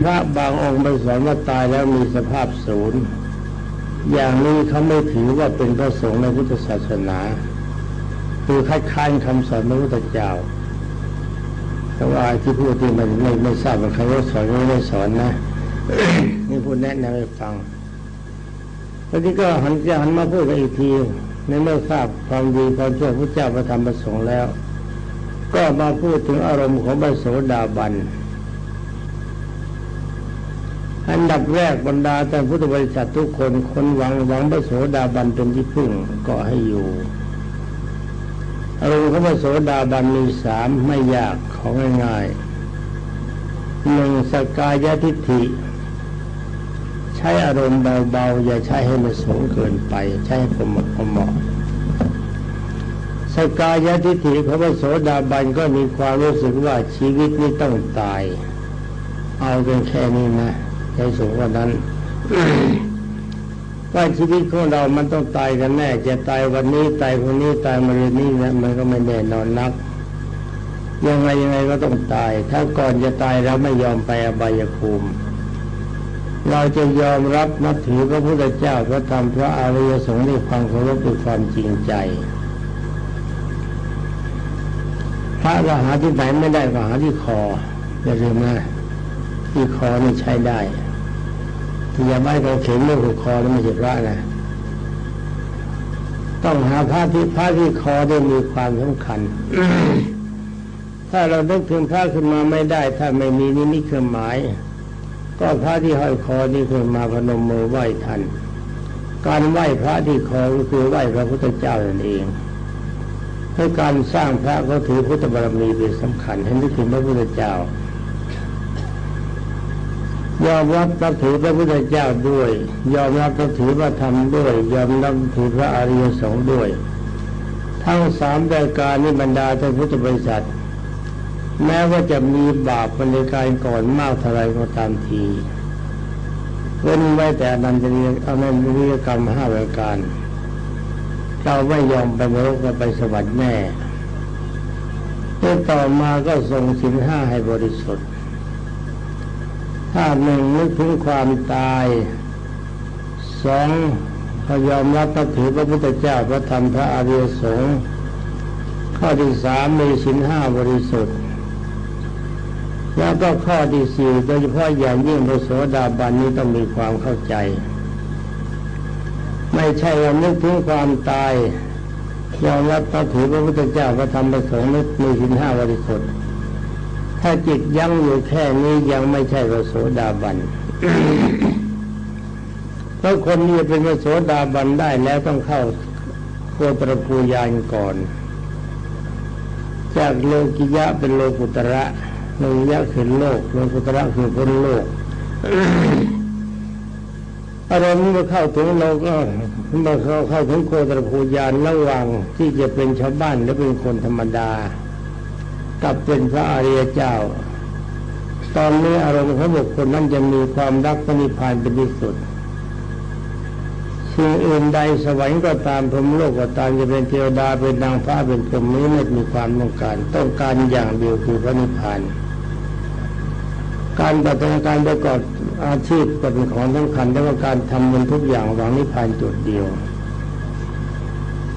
พระบางองค์ไปสอนว่าตายแล้วมีสภาพศูนย์ อย่างนี้เขาไม่ถือว่าเป็นพระสงฆ์ในพุทธศาสนาคือคัดค้านคำสอนพระพุทธเจ้า แต่ว่าที่พูดที่มันไม่ไม่ทราบว่าใครว่าสอนไม่ได้สอนนะนี่พูดแนะนำให้ฟังแล้วที่ก็หันจะหันมาพูดกันอีกทีในเมื่อทราบความดีความชั่วพระเจ้าประทำประสงค์แล้ว ก็มาพูดถึงอารมณ์ของพระโสดาบัน อันดับแรกบรรดาท่านพุทธบริษัททุกคนคนหวังหวังพระโสดาบันเป็นที่พึ่งก็ให้อยู่อารมณ์ของพระโสดาบันมีสามไม่ยากของง่ายๆหนึ่งสกายทิฏฐิ ใช้อารมณ์เบาๆ อย่าใช้ให้มันสูงเกินไป ใช้ให้พอเหมาะพอเหมาะสกายทิฏฐิของพระโสดาบันก็มีความรู้สึกว่าชีวิตนี้ต้องตาย เอาเป็นแค่นี้นะ ใจสูงกว่านั้นว่าชีวิตของเรามันต้องตายกันแน่ จะตายวันนี้ตายคนนี้ตายมรืนนี้นะมันก็ไม่แน่นอนนัก ยังไงยังไงก็ต้องตาย ถ้าก่อนจะตายเราไม่ยอมไปอบายภูมิ เราจะยอมรับนับถือพระพุทธเจ้าพระธรรมพระอริยสงฆ์ด้วยความเคารพด้วยความจริงใจ พระก็หาที่ไหนไม่ได้ก็หาที่คออย่าลืมนะที่คอนี่ใช้ได้ ที่ยาบ้านเขาเข็มไม่ผูกคอแล้วไม่ใช่พระนะต้องหาพระที่พระที่คอได้มีความสำคัญ ถ้าเรานึกถึงพระขึ้นมาไม่ได้ ถ้าไม่มีนิมิตเครื่อหมาย ก็พระที่ห้อยคอนี่คือมาพนมมือไหว้ท่านการไหว้พระที่คอก็คือไหว้พระพุทธเจ้านั่นเองเพื่อการสร้างพระก็ถือพุทธบารมีเป็นสำคัญให้นึกถึงพระพุทธเจ้า ยอมรับนับถือพระพุทธเจ้าด้วย ยอมรับนับถือพระธรรมด้วย ยอมรับถือพระอริยสงฆ์ด้วย ทั้งสามรายการนี้บรรดาท่านพุทธบริษัท แม้ว่าจะมีบาปในการก่อนมากเท่าไรก็ตามทีเว้นไว้แต่นันตริยอนันตริยกรรมห้ารายการ เราไม่ยอมไปนรกและไปสวรรค์แน่ต่อมาก็ทรงสินห้าให้บริสุทธิ์ ถ้าหนึ่งนึกถึงความตายสองเขยอมรับนับถือพระพุทธเจ้าพระธรรมพระอริยสงฆ์ข้อที่สามมีสินห้าบริสุทธิ์ แล้วก็ข้อที่สี่โดยเฉพาะอย่างยิ่งพระโสดาบันนี้ต้องมีความเข้าใจ ไม่ใช่ว่านึกถึงความตายยอมรับนับถือพระพุทธเจ้าพระธรรมพระสงฆ์นึกมีสินห้าบริสุทธิ์ ถ้าจิตยังอยู่แค่นี้ยังไม่ใช่พระโสดาบันเพราะคนนี้เป็นพระโสดาบันได้แล้วต้องเข้าโคตรภูยานก่อน จากโลกิยะเป็นโลกุตระโลกิยะคือโลกโลกุตระคือพ้นโลกอารมณ์เมื่อเข้าถึงเราก็เมื่อเข้าเข้าถึงโคตรภูยานระหว่างที่จะเป็นชาวบ้านและเป็นคนธรรมดา กับเป็นพระอริยเจ้า ตอนนี้อารมณ์ของบุคคลนั้นจะมีความรักพระนิพพานเป็นที่สุดสิ่งอื่นใดสวรรค์ก็ตามพรหมโลกก็ตามจะเป็นเทวดาเป็นนางฟ้าเป็นพรหมนี้ไม่มีความต้องการ ต้องการอย่างเดียวคือพระนิพพาน การปฏิบัติการประกอบอาชีพก็เป็นของสำคัญแต่ว่าการทำมันทุกอย่างหวังนิพพานจุดเดียว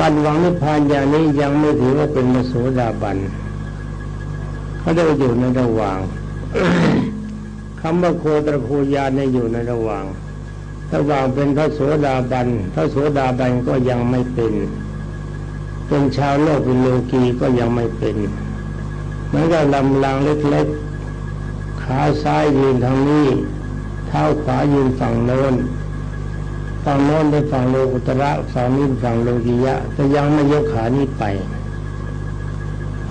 การหวังนิพพานอย่างนี้ยังไม่ถือว่าเป็นมโสดาบัน เขาได้อยู่ในระหว่างคำว่าโคตรภูยานในอยู่ในระหว่างระหว่างเป็นพระโสดาบัน พระโสดาบันก็ยังไม่เป็น เป็นชาวโลกเป็นโลกีก็ยังไม่เป็นมันก็ลำลางเล็กๆ ขาซ้ายยืนทางนี้ เท้าขวายืนฝั่งโน้น ฝั่งโน้นเป็นฝั่งโลกุตระฝั่งนี้ฝั่งโลกียะแต่ยังไม่ยกขานี้ไป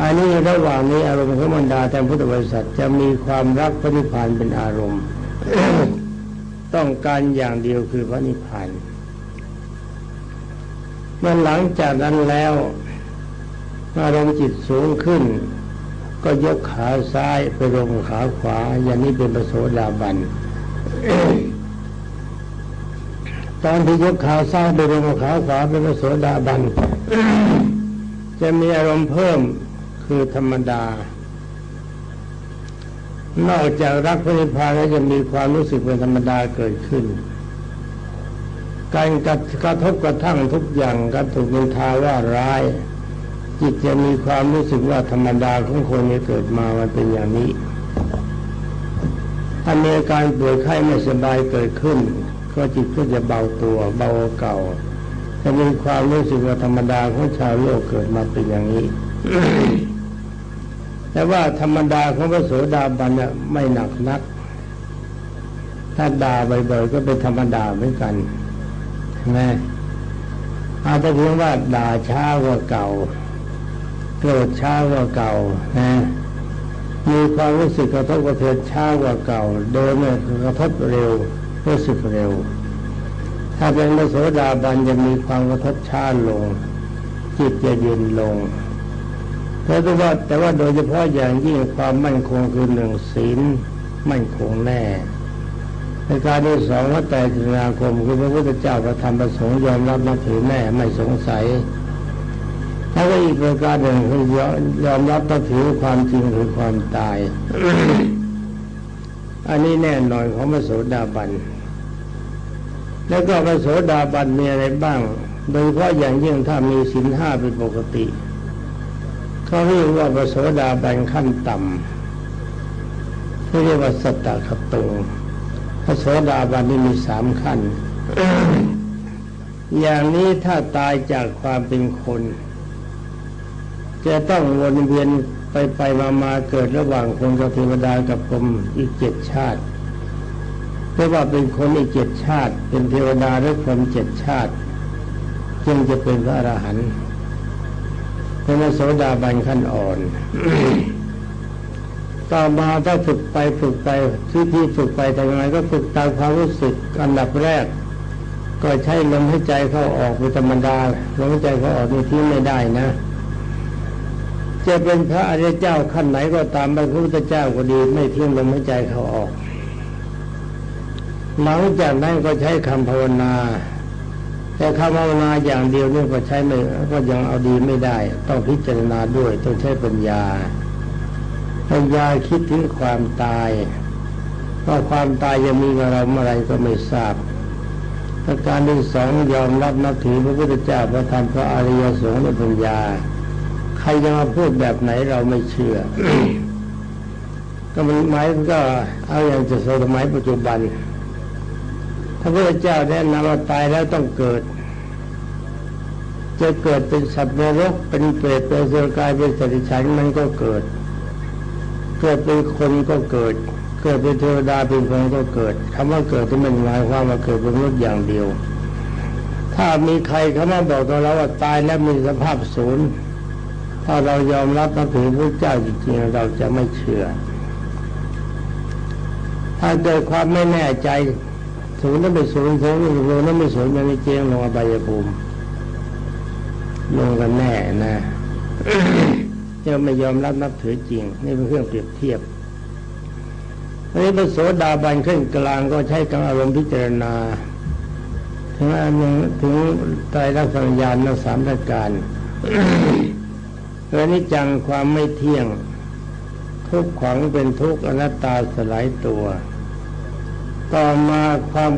อันนี้ระหว่างนี้อารมณ์ของบรรดาแต่พุทธบริษัทจะมีความรักพระนิพพานเป็นอารมณ์ ต้องการอย่างเดียวคือพระนิพพานมื่อหลังจากนั้นแล้วอารมณ์จิตสูงขึ้น ก็ยกขาซ้ายไปลงขาขวา อย่างนี้เป็นประโสดาบันตอนที่ยกขาซ้ายไปลงขาขวาเป็นประโสดาบันจะมีอารมณ์เพิ่ม คือธรรมดา นอกจากรักพระนิพพานแล้วจะมีความรู้สึกเป็นธรรมดาเกิดขึ้น การกระทบกระทั่งทุกอย่างการถูกนินทาว่าร้าย จิตจะมีความรู้สึกว่าธรรมดาของคนที่เกิดมามันเป็นอย่างนี้ถ้ามีการป่วยไข้ไม่สบายเกิดขึ้น ก็จิตก็จะเบาตัวเบาเก่าจะมีความรู้สึกว่าธรรมดาของชาวโลกเกิดมาเป็นอย่างนี้ แต่ว่าธรรมดาของพระโสดาบันน่ะไม่หนักนัก ถ้าด่าบ่อยๆก็เป็นธรรมดาเหมือนกันนะอาจจะเพียงว่าด่าช้ากว่าเก่าโกรธช้ากว่าเก่านะมีความรู้สึกกระทบกระเทือนช้ากว่าเก่าโดยไม่กระทบเร็วรู้สึกเร็ว ถ้าเป็นพระโสดาบันจะมีความกระทบช้าลง จิตจะเย็นลง แต่ว่าแต่ว่าโดยเฉพาะอย่างยิ่งความมั่นคงคือหนึ่งศีลมั่นคงแน่ในการที่สองว่าแต่จินาคมคือพระพุทธเจ้าประธรรมประสงค์ยอมรับนับถือแน่ไม่สงสัยแล้วก็อีกประการหนึ่งคือยยอมรับนับถือความจริงคือความตาย อันนี้แน่นอนของพระโสดาบัน แล้วก็พระโสดาบันมีอะไรบ้าง โดยเฉพาะอย่างยิ่งถ้ามีศีลห้าเป็นปกติ เขาเรียกว่าพระโสดาบันขั้นต่ำที่เรียกว่าสัตตะขตุงพระโสดาบันนี่มีสามขั้น อย่างนี้ถ้าตายจากความเป็นคน จะต้องวนเวียนไปไปมามาเกิดระหว่างคนกับเทวดากับพรมอีกเจ็ดชาติเรียกว่าเป็นคนอีกเจ็ดชาติ เป็นเทวดาหรือพรมเจ็ดชาติ จึงจะเป็นพระอรหันต์ เป็นพระโสดาบันขั้นอ่อน ต่อมาถ้าฝึกไปฝึกไปที่ที่ฝึกไปทำยังไงก็ฝึกตามความรู้สึกอันดับแรก ก็ใช้ลมหายใจเข้าออกเป็นธรรมดาลมหายใจเข้าออกนี่ไม่ได้นะจะเป็นพระอริยเจ้าขั้นไหนก็ตามเป็นพระพุทธเจ้าก็ดี ไม่ทิ้งลมหายใจเข้าออก หลังจากนั้นก็ใช้คำภาวนา แต่คำภาวนาอย่างเดียวนี่ก็ใช้ไม่ก็ยังเอาดีไม่ได้ ต้องพิจารณาด้วยต้องใช้ปัญญา ปัญญาคิดถึงความตายว่าความตายจะมีกับเราเมื่อไรก็ไม่ทราบประการที่สองยอมรับนับถือพระพุทธเจ้าพระธรรมพระอริยสงฆ์และปัญญา ใครจะมาพูดแบบไหนเราไม่เชื่อ ก็มันหมายก็เอาอย่างจะสมัยปัจจุบัน พระพุทธเจ้าแนะนำว่าตายแล้วต้องเกิด จะเกิดเป็นสัตว์นรกเป็นเปรตเป็นเสือกายเป็นสัตว์ฉันมันก็เกิด เกิดเป็นคนก็เกิด เกิดเป็นเทวดาเป็นพรหมก็เกิดคำว่าเกิดที่มันหมายความว่าเกิดเป็นมนุษย์อย่างเดียว ถ้ามีใครเขามาบอกกับเราว่าตายแล้วมีสภาพศูนย์ถ้าเรายอมรับนับถือพระเจ้าจริงๆเราจะไม่เชื่อ ถ้าเกิดความไม่แน่ใจ ศูนย์นั้นไม่ศูนย์ศูนย์ศูนย์นั้นไม่ศูนย์ยังไม่เจียงลงอบายภูมิลงกันแน่นะจะไม่ยอมรับนับถือจริง นี่เป็นเครื่องเปรียบเทียบอันนี้พระโสดาบันขึ้นกลางก็ใช้กำอารมณ์พิจารณาถึงอนยังถึงไตรลักษณญญาณทั้งสามประการเรื่อนี้จังความไม่เที่ยง ทุกข์ขังเป็นทุกข์อนัตตาสลายตัว ต่อมาความ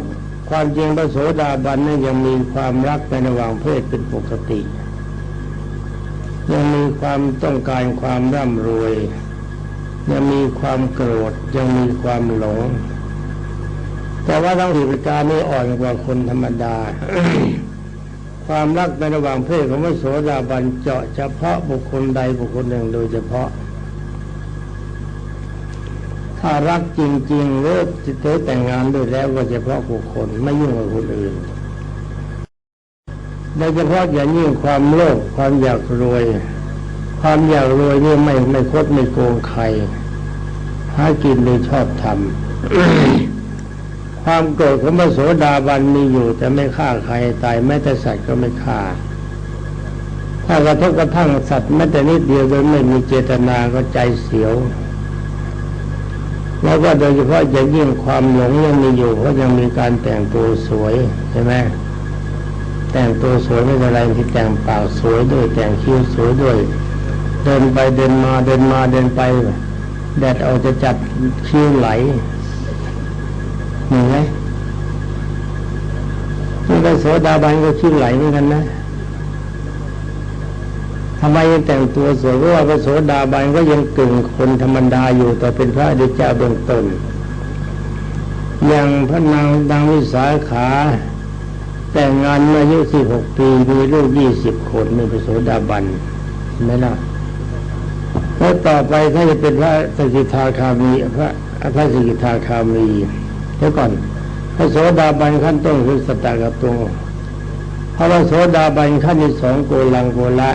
ความจริงพระโสดาบันนั้นยังมีความรักในระหว่างเพศเป็นปกติ ยังมีความต้องการความร่ำรวย ยังมีความโกรธยังมีความหลง แต่ว่าทั้งสี่ประการนี้อ่อนกว่าคนธรรมดา ความรักในระหว่างเพศของพระโสดาบันเจาะเฉพาะบุคคลใดบุคคลหนึ่งโดยเฉพาะ ถ้ารักจริงๆหรือจะเธอแต่งงานด้วยแล้วก็เฉพาะบุคคลไม่ยุ่งกับคนอื่นโดยเฉพาะอย่างยิ่งความโลภความอยากรวย ความอยากรวยนี่ไม่ไม่คดไม่โกงใครหากินโดยชอบทำความโกรธของพระโสดาบันมีอยู่ แต่ไม่ฆ่าใครตายแม้แต่สัตว์ก็ไม่ฆ่า ถ้ากระทบกระทั่งสัตว์แม้แต่นิดเดียวโดยไม่มีเจตนาก็ใจเสียว แล้วก็โดยเฉพาะอย่างยิ่งความหลงยังมีอยู่เพราะยังมีการแต่งตัวสวยใช่ไหมแต่งตัวสวยไม่เป็นไรที่แต่งปากสวยด้วย แต่งคิ้วสวยด้วย เดินไปเดินมาเดินมาเดินไปแดดออกจะจัดคิ้วไหลมีไหมนี่เป็นโสดาบันก็คิ้วไหลเหมือนกันนะ ทำไมยังแต่งตัวสวยเพราะว่าพระโสดาบันก็ยังกึ่งคนธรรมดาอยู่แต่เป็นพระอริยเจ้าเบื้องต้นอย่างพระนางดังวิสาขา แต่งงานมาอายุสิบหกปีมีลูกยี่สิบคนมีพระโสดาบันไหมล่ะแล้วต่อไปถ้าจะเป็นพระสกิทาคามีพระพระสกิทาคามีเดี๋ยวก่อน พระโสดาบันขั้นต้นคือสตตะกับตรงพระโสดาบันขั้นที่สองโกลังโกละ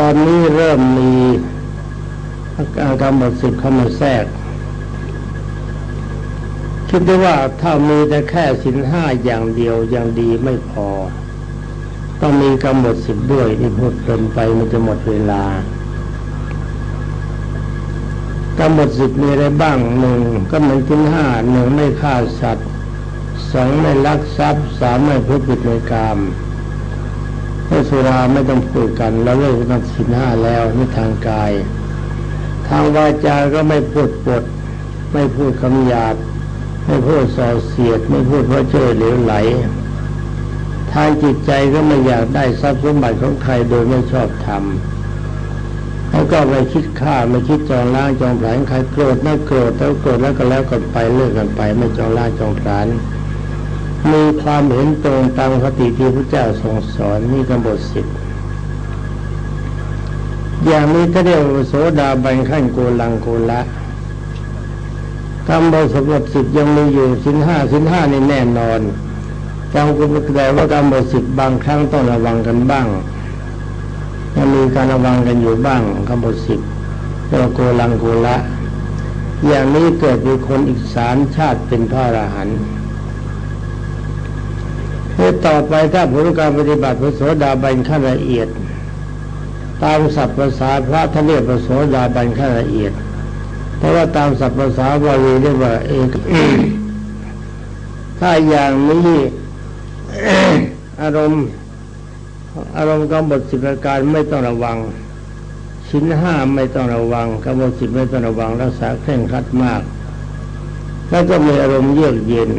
ตอนนี้เริ่มมีอาการหมดสิทธิ์เข้ามาแทรก คิดได้ว่าถ้ามีแต่แค่สินห้าอย่างเดียวอย่างดีไม่พอ ต้องมีกำหนดสิบด้วยที่พูดเกินไปมันจะหมดเวลากำหนดสิบมีอะไรบ้างหนึ่งก็เหมือนสินห้าหนึ่งไม่ฆ่าสัตว์สองไม่ลักทรัพย์สามไม่พูดผิดในกาม ไม่สุราไม่ต้องพูดกันแล้วเลิกกันสินห้าแล้วในทางกาย ทางวาจาก็ไม่พูดปด ไม่พูดคำหยาบไม่พูดส่อเสียด ไม่พูดเพราะเจ้อเหลวไหล ทางจิตใจก็ไม่อยากได้ทรัพย์สมบัติของใครโดยไม่ชอบธรรมแล้วก็ไม่คิดฆ่าไม่คิดจองล้างจองผลาญใครโกรธไม่โกรธแล้วโกรธแล้วก็แล้วกันไปเลิกกันไป ไม่จองล้างจองผลาญ มีความเห็นตรงตามคติที่พระเจ้าทรงสอนนี่กำหนดสิทธิ์อย่างนี้ก็เรียกว่าโสดาบันขั้นโกลังโกละกรรมบสมบทสิทธิ์ยังมีอยู่สินห้าสินห้านี่แน่นอนจำกุแต่ว่ากรรมบทสิทธิ์บางครั้งต้องระวังกันบ้างยังมีการระวังกันอยู่บ้างกรรมบทสิทธิ์เรียกว่าโกลังโกละอย่างนี้เกิดมีคนอีกสามชาติเป็นพระอรหันต์ ต่อไปถ้าผลการปฏิบัติพระโสดาบันขั้นละเอียด ตามศัพท์ภาษาพระท่านเรียกพระโสดาบันขั้นละเอียดเพราะว่าตามศัพท์ภาษาบาลีเรียกว่าเอกถ้าอย่างนี้อารมณ์ อารมณ์กำหนดสิบประการไม่ต้องระวัง ชิ้นห้าไม่ต้องระวังกำหนดสิบไม่ต้องระวังรักษาเคร่งครัดมาก แล้วก็มีอารมณ์เยือกเย็น